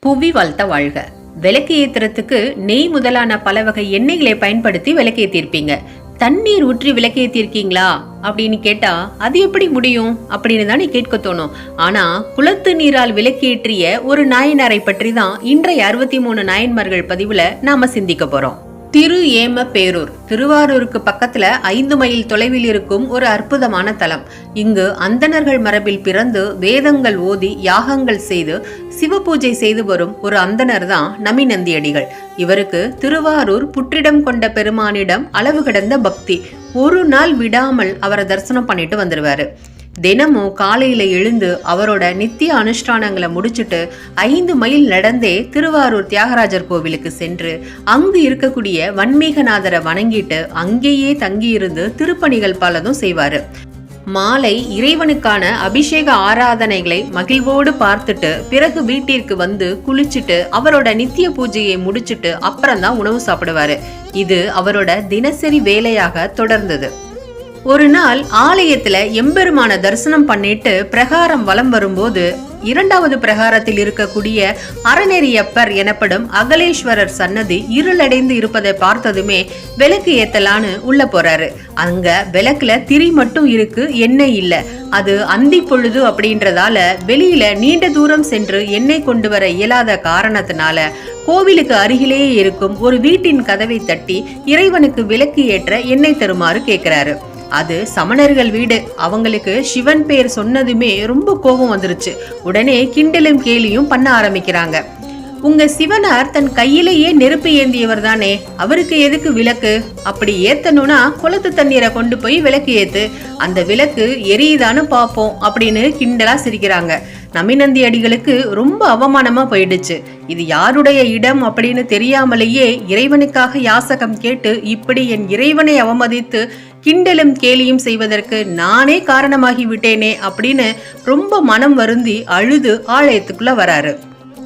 புவி வாழ்த்த வாழ்க. விளக்கு ஏத்துறதுக்கு நெய் முதலான பல வகை எண்ணெய்களை பயன்படுத்தி விளக்கு ஏத்திருப்பீங்க. தண்ணீர் ஊற்றி விளக்கு ஏத்திருக்கீங்களா? அப்படின்னு கேட்டா அது எப்படி முடியும்? அப்படின்னு தானே கேட்க தோணும். ஆனா குளத்து நீரால் விளக்கேற்றிய ஒரு நாயனாரை பற்றி தான் இன்றைய அறுபத்தி மூணு நாயன்மார்கள் பதிவுல நாம சிந்திக்க போறோம். திரு ஏம பேரூர் திருவாரூருக்கு பக்கத்துல ஐந்து மைல் தொலைவில் இருக்கும் ஒரு அற்புதமான தலம். இங்கு அந்தணர்கள் மரபில் பிறந்து வேதங்கள் ஓதி யாகங்கள் செய்து சிவபூஜை செய்து வரும் ஒரு அந்தணர் தான் நமிநந்தியடிகள். இவருக்கு திருவாரூர் புற்றிடம் கொண்ட பெருமானிடம் அளவு கடந்த பக்தி. ஒரு நாள் விடாமல் அவரை தரிசனம் பண்ணிட்டு வந்துருவாரு. தினமும் காலையில எழுந்து அவரோட நித்திய அனுஷ்டானங்களை முடிச்சுட்டு ஐந்து மைல் நடந்தே திருவாரூர் தியாகராஜர் கோவிலுக்கு சென்று அங்கு இருக்கக்கூடிய வன்மீகநாதரை வணங்கிட்டு அங்கேயே தங்கியிருந்து திருப்பணிகள் பலதும் செய்வாரு. மாலை இறைவனுக்கான அபிஷேக ஆராதனைகளை மகிழ்வோடு பார்த்துட்டு பிறகு வீட்டிற்கு வந்து குளிச்சுட்டு அவரோட நித்திய பூஜையை முடிச்சிட்டு அப்புறம் தான் உணவு சாப்பிடுவாரு. இது அவரோட தினசரி வேலையாக தொடர்ந்தது. ஒரு நாள் ஆலயத்துல எம்பெருமான தரிசனம் பண்ணிட்டு பிரகாரம் வலம் வரும்போது இரண்டாவது பிரகாரத்தில் இருக்கக்கூடிய அறநெறியப்பர் எனப்படும் அகலேஸ்வரர் சன்னதி இருளடைந்து இருப்பதை பார்த்ததுமே விளக்கு ஏத்தலான்னு உள்ள போறாரு. அங்க விளக்குல திரி மட்டும் இருக்கு எண்ணெய் இல்ல. அது அந்தி பொழுது அப்படின்றதால வெளியில நீண்ட தூரம் சென்று எண்ணெய் கொண்டு வர இயலாத காரணத்தினால கோவிலுக்கு அருகிலேயே இருக்கும் ஒரு வீட்டின் கதவை தட்டி இறைவனுக்கு விளக்கு ஏற்ற எண்ணெய் தருமாறு கேட்கிறாரு அது சமணர்கள் வீடு. அவங்களுக்கு சிவன் பேர் சொன்னதுமே ரொம்ப கோபம் வந்துருச்சு. உடனே கிண்டலும் கேலியும் பண்ண ஆரம்பிக்கிறாங்க. உங்க சிவனார் தன் கையிலேயே நெருப்பு ஏந்தியவர் தானே? அவருக்கு எதுக்கு விளக்கு? அப்படி ஏத்தணும்னா குளத்து தண்ணீரை கொண்டு போய் விளக்கு ஏத்து. அந்த விளக்கு எரியுதான்னு பார்ப்போம் அப்படின்னு கிண்டலா சிரிக்கிறாங்க. நமிநந்தி அடிகளுக்கு ரொம்ப அவமானமா போயிடுச்சு. இது யாருடைய இடம்? அப்படின்னு தெரியாமலேயே இறைவனுக்காக யாசகம் கேட்டு இப்படி என் இறைவனை அவமதித்து கிண்டலும் கேலியும் செய்வதற்கு நானே காரணமாகி விட்டேனே அப்படின்னு ரொம்ப மனம் வருந்தி அழுது ஆலயத்துக்குள்ள வராரு.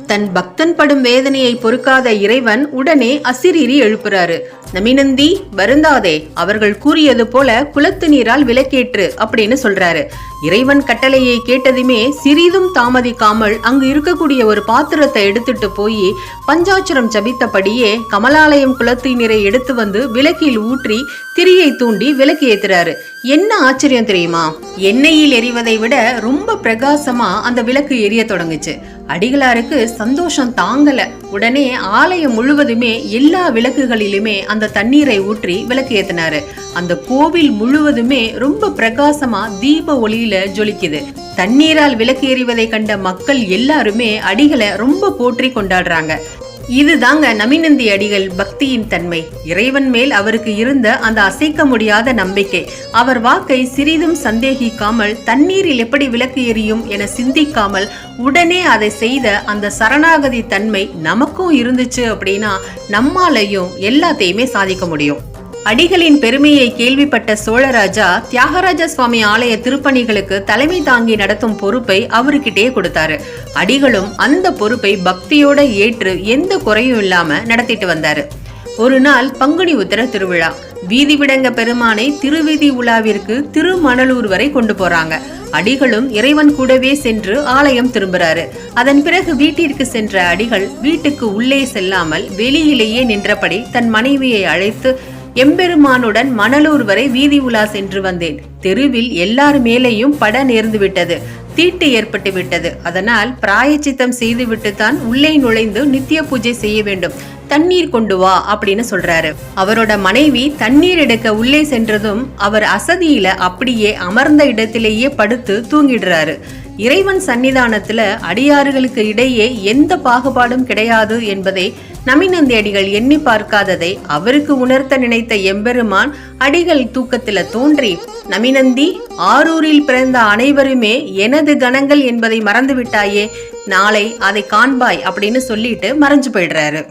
தன் பக்தன் படும் வேதனையை பொறுக்காத இறைவன் உடனே அசிரீரி எழுப்புறாரு. நமினந்தி வருந்தாதே அவர்கள் கூறியது போல குளத்து நீரால் விலக்கேற்று அப்படின்னு சொல்றாரு. இறைவன் கட்டளையை கேட்டதுமே சிறிதும் தாமதிக்காமல் அங்கு இருக்கக்கூடிய ஒரு பாத்திரத்தை எடுத்துட்டு போய் பஞ்சாட்சரம் ஜபித்தபடியே கமலாலயம் குளத்து நீரை எடுத்து வந்து விளக்கில் ஊற்றி திரியை தூண்டி விளக்கு ஏத்துறாரு. என்ன ஆச்சரியம் தெரியுமா? எண்ணெயில் எரிவதை விட ரொம்ப பிரகாசமா அந்த விளக்கு எரிய தொடங்குச்சு. அடிகளாருக்கு சந்தோஷம் தாங்கல. உடனே ஆலயம் முழுவதுமே எல்லா விளக்குகளிலுமே அந்த தண்ணீரை ஊற்றி விளக்கு ஏத்தினாரு. அந்த கோவில் முழுவதுமே ரொம்ப பிரகாசமா தீப ஒளியில ஜொலிக்குது. தண்ணீரால் விளக்கு எறிவதை கண்ட மக்கள் எல்லாருமே அடிகளை ரொம்ப போற்றி கொண்டாடுறாங்க. இதுதாங்க நமிநந்தி அடிகள் பக்தியின் தன்மை. இறைவன் மேல் அவருக்கு இருந்த அந்த அசைக்க முடியாத நம்பிக்கை. அவர் வாக்கை சிறிதும் சந்தேகிக்காமல் தண்ணீரில் எப்படி விளக்கு எரியும் என சிந்திக்காமல் உடனே அதை செய்த அந்த சரணாகதி தன்மை நமக்கும் இருந்துச்சு அப்படின்னா நம்மாலையும் எல்லாத்தையுமே சாதிக்க முடியும். அடிகளின் பெருமையை கேள்விப்பட்ட சோழராஜா தியாகராஜ சுவாமி ஆலய திருப்பணிகளுக்கு தலைமை தாங்கி நடத்தும் பொறுப்பை அவருக்கிட்டே கொடுத்தாரு. அடிகளும் அந்த பொறுப்பை பக்தியோட ஏற்று எந்த குறையும் இல்லாம நடத்திட்டு வந்தாரு. ஒரு நாள் பங்குனி உத்தர திருவிழா. வீதி விடங்க பெருமானை திருவீதி உலாவிற்கு திருமணலூர் வரை கொண்டு போறாங்க. அடிகளும் இறைவன் கூடவே சென்று ஆலயம் திரும்புறாரு. அதன் பிறகு வீட்டிற்கு சென்ற அடிகள் வீட்டுக்கு உள்ளே செல்லாமல் வெளியிலேயே நின்றபடி தன் மனைவியை அழைத்து எம்பெருமானுடன் மணலூர் வரை வீதி உலா சென்று வந்தேன். தெருவில் எல்லார் மேலேயும் பட நேர்ந்து விட்டது. தீட்டு ஏற்பட்டு விட்டது. அதனால் பிராயச்சித்தம் செய்துவிட்டு தான் உள்ளே நுழைந்து நித்திய பூஜை செய்ய வேண்டும். தண்ணீர் கொண்டு வா அப்படின்னு சொல்றாரு. அவரோட மனைவி தண்ணீர் எடுக்க உள்ளே சென்றதும் அவர் அசதியில அப்படியே அமர்ந்த இடத்திலேயே படுத்து தூங்கிடுறாரு. இறைவன் சன்னிதானத்துல அடியாறுகளுக்கு இடையே எந்த பாகுபாடும் கிடையாது என்பதை நமிநந்தியடிகள் எண்ணி பார்க்காததை அவருக்கு உணர்த்த நினைத்த எம்பெருமான் அடிகள் தூக்கத்துல தோன்றி நமிநந்தி ஆரூரில் பிறந்த அனைவருமே எனது கணங்கள் என்பதை மறந்து விட்டாயே நாளை அதை காண்பாய் அப்படின்னு சொல்லிட்டு மறைஞ்சு போயிடுறாரு.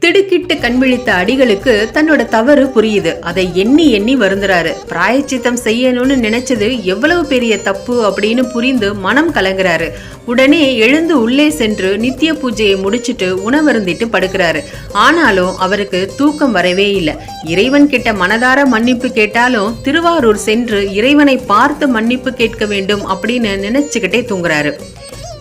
திடுக்கிட்டு கண்விழித்த அடிகளுக்கு தன்னோட தவறு புரியுது. அதை எண்ணி எண்ணி வருந்துறாரு. பிராயச்சித்தம் செய்யணும்னு நினைச்சது எவ்வளவு பெரிய தப்பு அப்படின்னு புரிந்து மனம் கலங்குறாரு. உடனே எழுந்து உள்ளே சென்று நித்திய பூஜையை முடிச்சிட்டு உணவருந்திட்டு படுக்கிறாரு. ஆனாலும் அவருக்கு தூக்கம் வரவே இல்லை. இறைவன் கிட்ட மனதார மன்னிப்பு கேட்டாலும் திருவாரூர் சென்று இறைவனை பார்த்து மன்னிப்பு கேட்க வேண்டும் அப்படின்னு நினைச்சுக்கிட்டே தூங்குறாரு.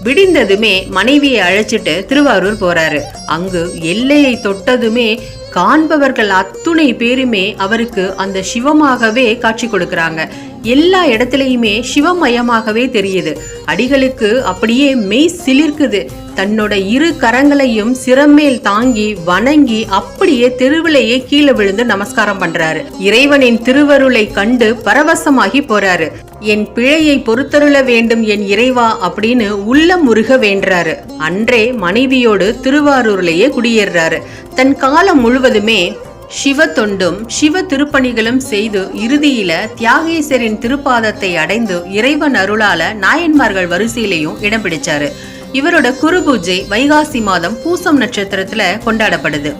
விடிந்ததுமே மனைவியை அழைச்சிட்டு திருவாரூர் போறாரு. அங்கு எல்லையை தொட்டதுமே காண்பவர்கள் அத்துணை பேருமே அவருக்கு அந்த சிவமாகவே காட்சி கொடுக்கறாங்க. எல்லா இடத்துலயுமே சிவமயமாகவே தெரியுது. அடிகளுக்கு அப்படியே மெய் சிலிர்க்குது. தன்னோட இரு கரங்களையும் சிரமேல் தாங்கி வணங்கி அப்படியே தெருவிலேயே கீழே விழுந்து நமஸ்காரம் பண்றாரு. இறைவனின் திருவருளை கண்டு பரவசமாகி போறாரு. என் பிழையை பொறுத்தருள வேண்டும் என் இறைவா அப்படின்னு உள்ளம் முருக வேண்டாரு அன்றே மனைவியோடு திருவாரூர்லேயே குடியேறாரு. தன் காலம் முழுவதுமே சிவ தொண்டும் சிவ திருப்பணிகளும் செய்து இறுதியில தியாகேசரின் திருப்பாதத்தை அடைந்து இறைவன் அருளால நாயன்மார்கள் வரிசையிலையும் இடம் பிடிச்சாரு. இவரோட குரு பூஜை வைகாசி மாதம் பூசம் நட்சத்திரத்துல கொண்டாடப்படுது.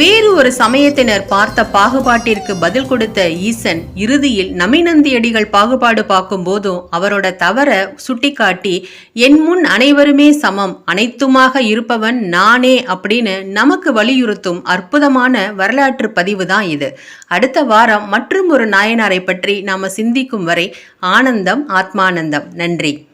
வேறு ஒரு சமயத்தினர் பார்த்த பாகுபாட்டிற்கு பதில் கொடுத்த ஈசன் இறுதியில் நமிநந்தியடிகள் பாகுபாடு பார்க்கும் போதும் அவரோட தவற சுட்டிக்காட்டி என் முன் அனைவருமே சமம் அனைத்துமாக இருப்பவன் நானே அப்படின்னு நமக்கு வலியுறுத்தும் அற்புதமான வரலாற்று பதிவு தான் இது. அடுத்த வாரம் மற்றும் ஒரு நாயனாரை பற்றி நாம சிந்திக்கும் வரை ஆனந்தம் ஆத்மானந்தம். நன்றி.